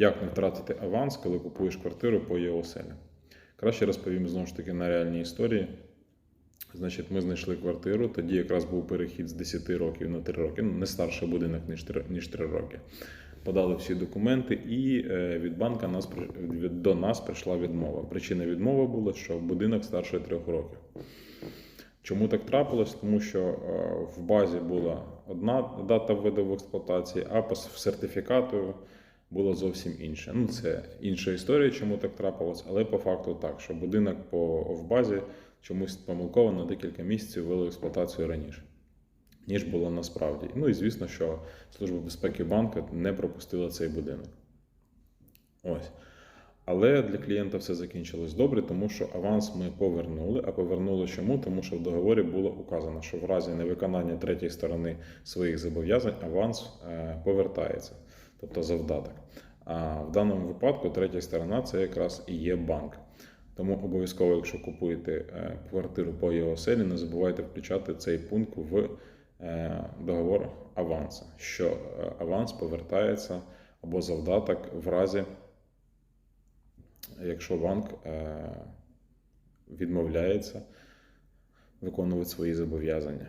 Як не втратити аванс, коли купуєш квартиру по ЄОСЕЛі? Краще розповім знову ж таки на реальній історії. Значить, ми знайшли квартиру, тоді якраз був перехід з 10 років на 3 роки, ну не старший будинок, ніж 3, ніж 3 роки. Подали всі документи, і е, від банка нас, до нас прийшла відмова. Причина відмови була, що будинок старше 3 років. Чому так трапилось? Тому що е, в базі була одна дата введу в експлуатації, а по сертифікату було зовсім інше. Ну, це інша історія, чому так трапилось, але по факту так, що будинок по в базі чомусь помилково на декілька місяців ввели експлуатацію раніше, ніж було насправді. Ну і звісно, що Служба безпеки банку не пропустила цей будинок. Ось. Але для клієнта все закінчилось добре, тому що аванс ми повернули. А повернули чому? Тому що в договорі було указано, що в разі невиконання третьої сторони своїх зобов'язань аванс е, повертається, тобто завдаток. А в даному випадку третя сторона це якраз і є банк. Тому обов'язково, якщо купуєте е, квартиру по ЄОСЕЛі, не забувайте включати цей пункт в е, договор авансу, що е, аванс повертається або завдаток в разі якщо банк відмовляється виконувати свої зобов'язання.